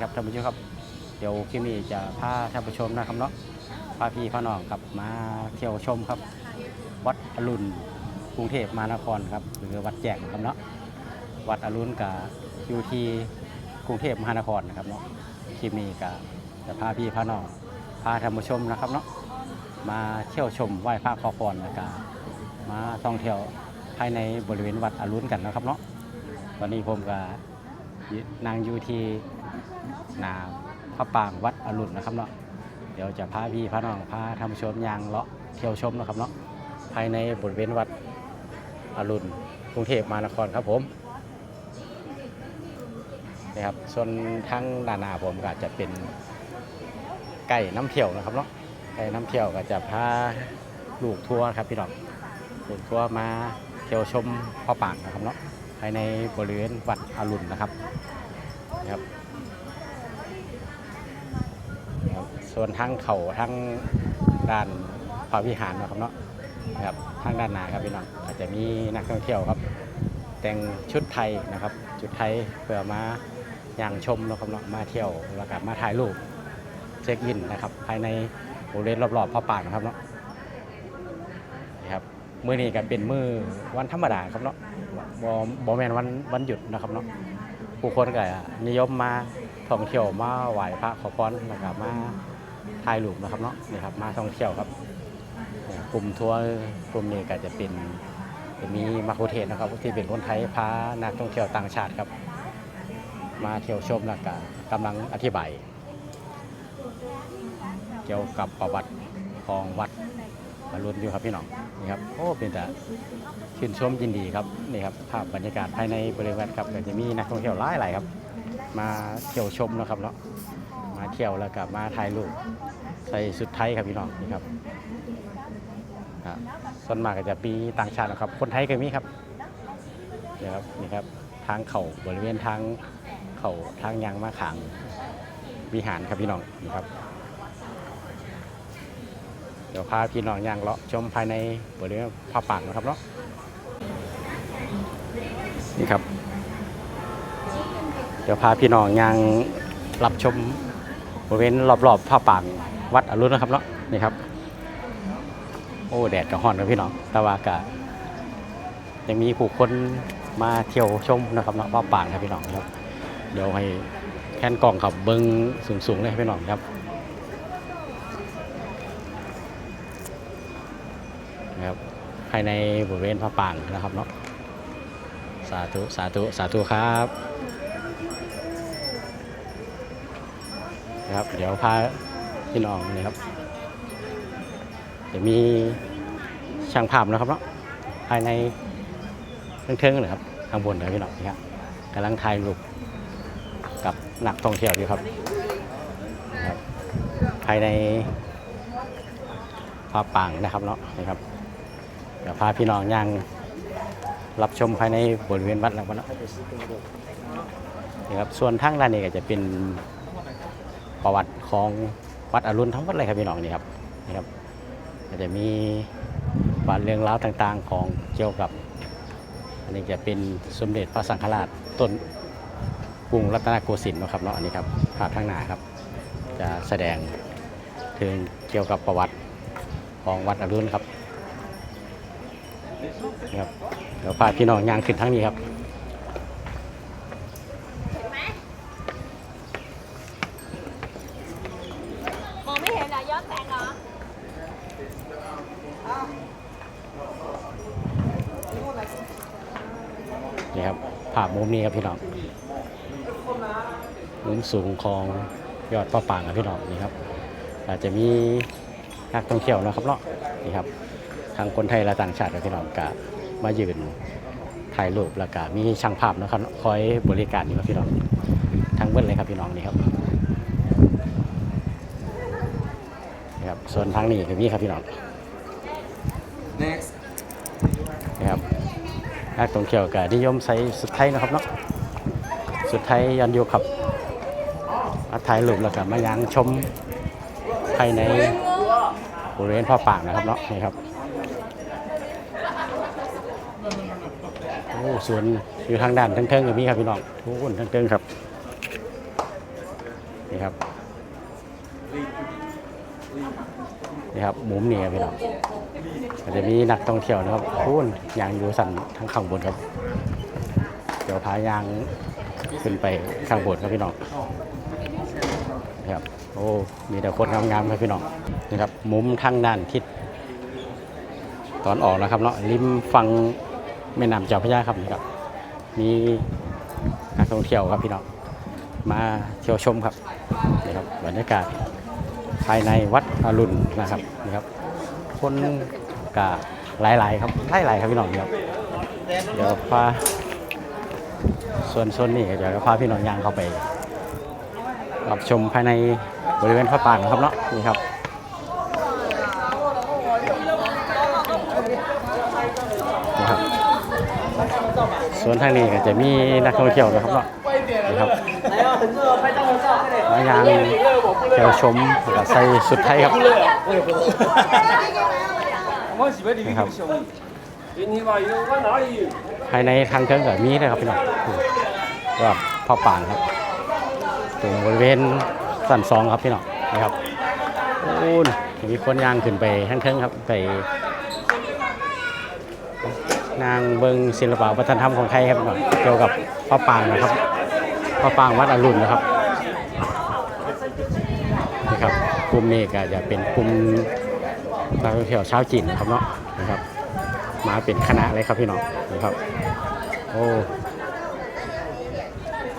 ครับท่านผู้ชมครับ เดี๋ยวคลิปนี้จะพาท่านผู้ชมนะครับเนาะพาพี่พาน้องครับมาเที่ยวชมครับ วัดอรุณกรุงเทพมหานครครับหรือวัดแจกครับเนาะวัดอรุณกับอยู่ที่กรุงเทพมหานครนะครับเนาะคลิปนี้ก็จะพาพี่พาน้องพาท่านผู้ชมนะครับเนาะมาเที่ยวชมไหว้พระขอพรแล้วก็มาท่องเที่ยวภายในบริเวณวัดอรุณกันนะครับเนาะตอนนี้ผมก็นางอยู่ที่ นาพระปรางวัดอรุณนะครับเนาะเดี๋ยวจะพาพี่พาน้องพาท่านผู้ชมยางเลาะเที่ยวชมนะครับเนาะภายในบริเวณวัดอรุณกรุงเทพมหานครครับผมนี่ครับส่วนทางด้านหน้าผมก็จะเป็นไก่น้ำเที่ยวนะครับเนาะไก่น้ำเที่ยวก็จะพาลูกทัวร์ครับพี่น้องลูกทัวร์มาเที่ยวชมพ่อปางนะครับเนาะภายในบริเวณวัดอรุณนะครับนี่ครับนี่ครับ ส่วนทางเขาทางด้านพระวิหารนะครับเนาะนะครับทางด้านหน้าครับพี่น้องอาจจะมีนักท่องเที่ยวครับ แต่งชุดไทยนะครับ ชุดไทยเพื่อมาอย่างชมนะครับเนาะมาเที่ยวแล้วก็มาถ่ายรูปเช็คอินนะครับ ภายในบริเวณรอบๆพระปรางนะครับเนาะนี่ครับมื้อนี้ก็เป็นมื้อวันธรรมดาครับเนาะบ่บ่แมนวันวันหยุดนะครับเนาะผู้คนก็นิยมมาท่องเที่ยวมาไหว้พระขอพรแล้วก็มา ถ่ายรูปนะครับเนาะนี่ครับมาท่องเที่ยวครับกลุ่มทัวร์กลุ่มนี้ก็จะเป็นจะมีมาคุเทศนะครับที่เป็นคนไทยพานักท่องเที่ยวต่างชาติครับ มาเที่ยวชมแล้วก็กำลังอธิบาย เกี่ยวกับประวัติของวัดอรุณอยู่ครับพี่น้องนี่ครับโอ้เป็นแต่ชื่นชมยินดีครับนี่ครับภาพบรรยากาศภายในบริเวณครับก็จะมีนักท่องเที่ยวหลายหลายๆครับ มาเที่ยวชมนะครับเนาะ เที่ยวแล้วก็มาถ่ายรูปใส่สุดไทยครับพี่น้องนี่ครับส่วนมากก็จะปีต่างชาตินะครับ คนไทยก็มีครับเดี๋ยวครับนี่ครับทางเขาบริเวณทางเขาทางยางมาขางวิหารครับพี่น้องนี่ครับ เดี๋ยวพาพี่น้องยางเลาะชมภายในบริเวณพระปางนะครับเนาะนี่ครับ เดี๋ยวพาพี่น้องยางรับชม บริเวณรอบๆพระปรางวัดอรุณนะครับเนาะนี่ครับ โอ้แดดก็ฮ้อนนะพี่น้องแต่ว่ากะยังมีผู้คนมาเที่ยวชมนะครับเนาะว่าป่างครับพี่น้องครับ เดี๋ยวให้แคนกล้องขับเบิ้งสูงๆเลยพี่น้องครับนะครับภายในบริเวณพระปางนะครับเนาะสาธุ สาธุ สาธุครับ นะครับ เดี๋ยวพาพี่น้องนี่ครับจะมีช่างภาพนะครับเนาะภายในเทิงๆนะครับข้างบนเดี๋ยวพี่น้องนะครับกำลังถ่ายรูปกับนักท่องเที่ยวอยู่ครับนะครับ ภายในพระปรางนะครับเนาะนะครับเดี๋ยวพาพี่น้องย่างรับชมภายในบริเวณวัดแล้วกันเนาะนี่ครับส่วนทางด้านนี้ก็จะเป็น ประวัติของวัดอรุณทั้งหมดเลยครับพี่น้องนี่ครับนี่ครับก็จะมีบานเรื่องราวต่างๆของเกี่ยวกับ อันนี้จะเป็นสมเด็จพระสังฆราชต้นกรุงรัตนโกสินทร์นะครับเนาะอันนี้ครับภาพข้างหน้าครับ จะแสดงถึงเกี่ยวกับประวัติของวัดอรุณครับนะครับเดี๋ยวพาพี่น้องย่างขึ้นทั้งนี้ครับ มองไม่เห็นเหรอย้อนแสงเหรอ นี่ครับภาพมุมนี้ครับพี่น้องมุมสูงของยอดประปางครับพี่น้องนี่ครับ อาจจะมีนักท่องเที่ยวนะครับเนาะนี่ครับทางคนไทยและต่างชาติครับพี่น้องก็มายืนถ่ายรูปแล้วก็มีช่างภาพนะครับคอยบริการอยู่ครับพี่น้องทั้งเบิ้ลเลยครับพี่น้องนี่ครับนี่ครับส่วนทางนี้ก็มีครับพี่น้อง next นักท่องเที่ยวก็นิยมใส่สุดไทยนะครับเนาะสุดไทยยันยุคครับมาถ่ายรูปแล้วก็มายังชมภายในบริเวณพ่อปากนะครับเนาะนี่ครับโอ้สวนอยู่ทางด้านทั้งเทิงก็มีครับพี่น้องโอ้ทั้งเทิงครับ นี่ครับ นี่ครับมุมนี่ครับพี่น้องก็จะมีนักท่องเที่ยวนะครับพูนยางอยู่สันทั้งข้างบนครับ เดี๋ยวพายางขึ้นไปข้างบนครับพี่น้องนี่ครับโอ้มีแต่คนงามๆครับพี่น้องนี่ครับมุมทางด้านทิศตอนออกนะครับเนาะริมฝั่งแม่น้ำเจ้าพระยาครับนี่ครับ มีนักท่องเที่ยวครับพี่น้องมาเที่ยวชมครับนี่ครับบรรยากาศ ภายในวัดอรุณนะครับนี่ครับ คนกะหลายๆครับหลายๆครับพี่น้องครับเดี๋ยวพาส่วนส่วนนี้เดี๋ยวจะพาพี่น้องย่างเข้าไปรับชมภายในบริเวณพระปรางครับเนาะนี่ครับนี่ครับส่วนทางนี้ก็จะมีนักท่องเที่ยวนะครับเนาะนะครับ มายังแถวชมกับใส่สุดท้ายครับนะครับภายในทางเครื่องก็มีนะครับพี่น้องก็พ่อป่านครับตรงบริเวณสันซองครับพี่น้องนะครับโอ้นมีคนยางขึ้นไปทางเครื่องครับไปนางเบิงศิลปะวัฒนธรรมของไทยครับพี่น้องเกี่ยวกับพ่อปางนะครับพ่อปางวัดอรุณนะครับ ครับกลุ่มนี้ก็จะเป็นกลุ่มนักท่องเที่ยวชาวจีนนะครับเนาะนะครับ มาเป็นคณะเลยครับพี่น้องนะครับ โอ้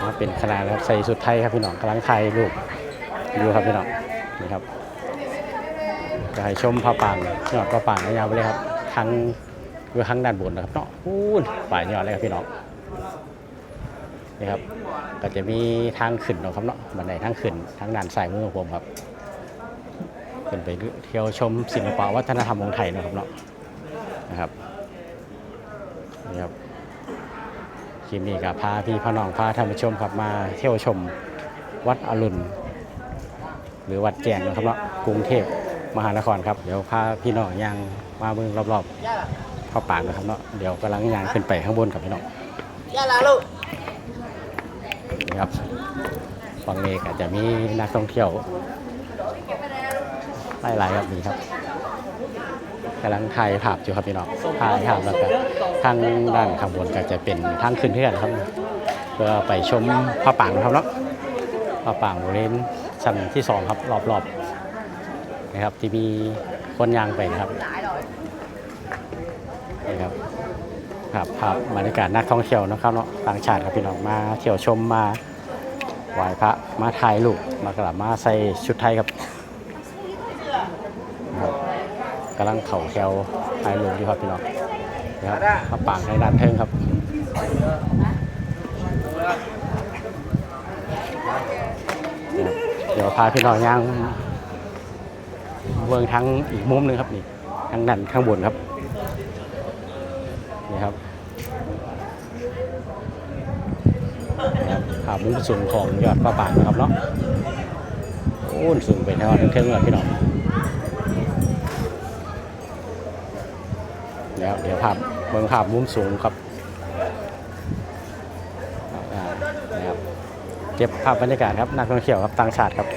มาเป็นคณะแล้วครับใส่สุดไทยครับพี่น้องกำลังไทยรูปดูครับพี่น้องนี่ครับจะให้ชมพระปางยอดพระปางยาวไปเลยครับทั้งคือทั้งด้านบนนะครับเนาะพูนป่ายยอดเลยครับพี่น้องนี่ครับก็จะมีทางขึ้นเนาะครับเนาะบันไดทางขึ้นทางด้านซ้ายมือของผมครับ ขึ้นไปเที่ยวชมศิลปะวัฒนธรรมของไทยเนาะครับเนาะนะครับนี่ครับคลิปนี้กับพาพี่พ่อน้องพาท่านผู้ชมครับมาเที่ยวชมวัดอรุณหรือวัดแจงนะครับเนาะกรุงเทพมหานครครับเดี๋ยวพาพี่น้องย่างมาเมืองรอบๆเข้าป่ากนะครับเนาะเดี๋ยวกำลังย่างขึ้นไปข้างบนกับพี่น้องอย่าละลูกนี่ครับฝั่งนี้ก็จะมีนักท่องเที่ยว หลายๆครับนี่ครับกำลังถ่ายภาพอยู่ครับพี่น้องถ่ายภาพแล้วก็ทางด้านข้างบนก็จะเป็นทางขึ้นเพื่อนครับ เพื่อไปชมพระปรางนะครับเนาะพระปรางบริเวณชั้นที่สองครับรอบๆนะครับที่มีคนยางไปนะครับนี่ครับภาพภาพบรรยากาศนักท่องเที่ยวนะครับเนาะต่างชาติครับพี่น้องมาเที่ยวชมมาไหว้พระมาถ่ายรูปมากลับมาใส่ชุดไทยครับ กำลังเข่าแถวถ่ายรูปอยู่ครับพี่น้องนะครับพระปางในด้านเทิงครับเดี๋ยวพาพี่น้องย่างเวิงทั้งอีกมุมหนึ่งครับนี่ทางด้านข้างบนครับนี่ครับนี่ครับภาพมุมสูงของยอดพระปางนะครับเนาะโอ้สูงไปเท่านั้นเท่านั้นพี่น้อง เดี๋ยวเดี๋ยวภาพเบิ่งภาพมุมสูงครับนะครับเก็บภาพบรรยากาศครับนักท่องเที่ยวครับต่างชาติครับ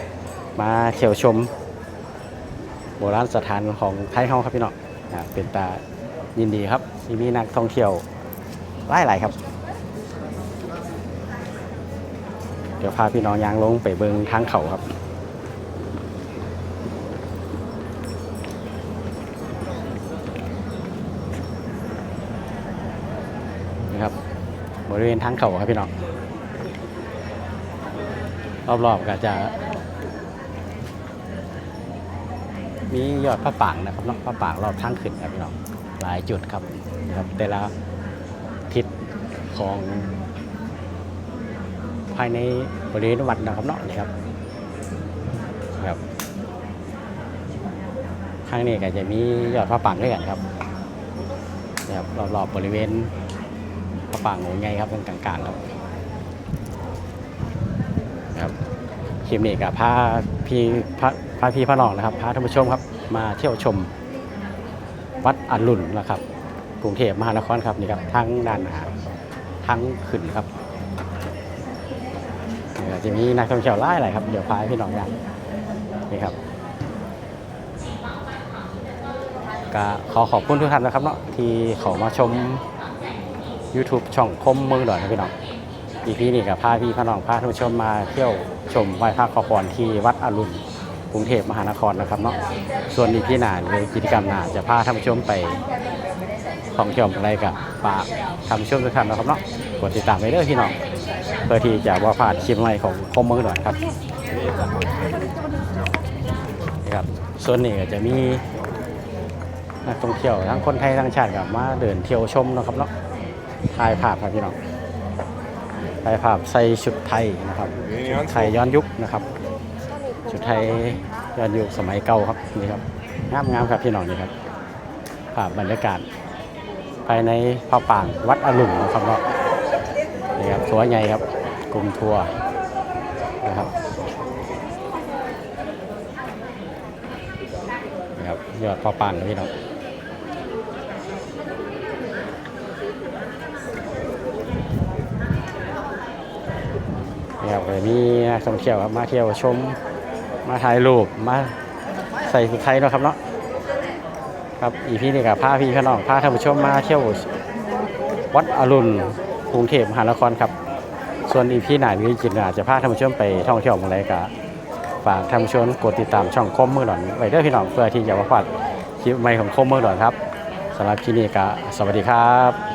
มาเที่ยวชม โบราณสถานของไทยเฮาครับพี่น้องเป็นตายินดีครับที่มีนักท่องเที่ยวหลายหลายครับ เดี๋ยวพาพี่น้องยางลงไปเบิงทางเขาครับ นี่ครับบ ริเวณทางเขาครับพี่น้อง รอบๆก็จะ มียอดพระปรางนะครับเนาะพระปรางรอบทางขึ้นครับพี่น้องหลายจุดครับนะครับแต่ละทิศของภายในบริเวณวัดนะครับเนาะนี่ครับครับข้างนี้ก็จะมียอดพระปรางด้วยกันครับนี่ครับรอบๆบริเวณ พระปรางโง่ใหญ่ครับตรงกลางๆครับครับคลิปนี้กับพาพี่พาพาพี่พาน้องนะครับพาท่านผู้ชมครับมาเที่ยวชมวัดอรุณนะครับกรุงเทพมหานครครับนี่ครับทั้งด้านหน้าทั้งขึ้นครับนี่ครับจะมีนักท่องเที่ยวหลายหลายครับเดี๋ยวพาให้พี่น้องอย่างนี่ครับก็ขอขอบคุณทุกท่านนะครับเนาะที่เขามาชม YouTube ช่องคมเมืองดอยนะพี่น้องอีพีนี้กับพาพี่พน้องพาท่านผู้ชมมาเที่ยวชมไหว้พระขอพรที่วัดอรุณกรุงเทพมหานครนะครับเนาะส่วนอีพีหน้าหรือกิจกรรมหน้าจะพาท่านผู้ชมไปท่องเที่ยวอะไรกับฝากท่านผู้ชมทุกท่านนะครับเนาะกดติดตามไว้เด้อพี่น้องเพื่อที่จะว่าพลาดคลิปใหม่ของคมเมืองดอยครับนะครับส่วนนี้ก็จะมีนักท่องเที่ยวทั้งคนไทยทั้งชาติกับมาเดินเที่ยวชมนะครับเนาะ ถ่ายภาพครับพี่น้องถ่ายภาพใส่ชุดไทยนะครับชุดไทยย้อนยุคนะครับชุดไทยย้อนยุคสมัยเก่าครับนี่ครับงามงามๆครับพี่น้องนี่ครับภาพบรรยากาศภายในพระปรางวัดอรุณนะครับเนาะนี่ครับทัวร์ใหญ่ครับกลุ่มทัวร์นะครับนี่ครับยอดพระปรางครับพี่น้อง ครับก็มีนักท่องเที่ยวครับมาเที่ยวชมมาถ่ายรูปมาใส่สุดไทยเนาะครับเนาะครับอีพีนี้กับพาพี่พี่น้องพาท่านผู้ชมมาเที่ยววัดอรุณกรุงเทพมหานครครับ ส่วนอีพีหนาหรือจิตอาจจะพาท่านผู้ชมไปท่องเที่ยวเมืองไรกะฝากท่านผู้ชมกดติดตามช่องคมเมืองหลอนไว้ด้อพี่น้องเพื่อที่จะมาฝากคลิปใหม่ของคมเมืองหลอนครับสำหรับคลิปนี้ก็สวัสดีครับ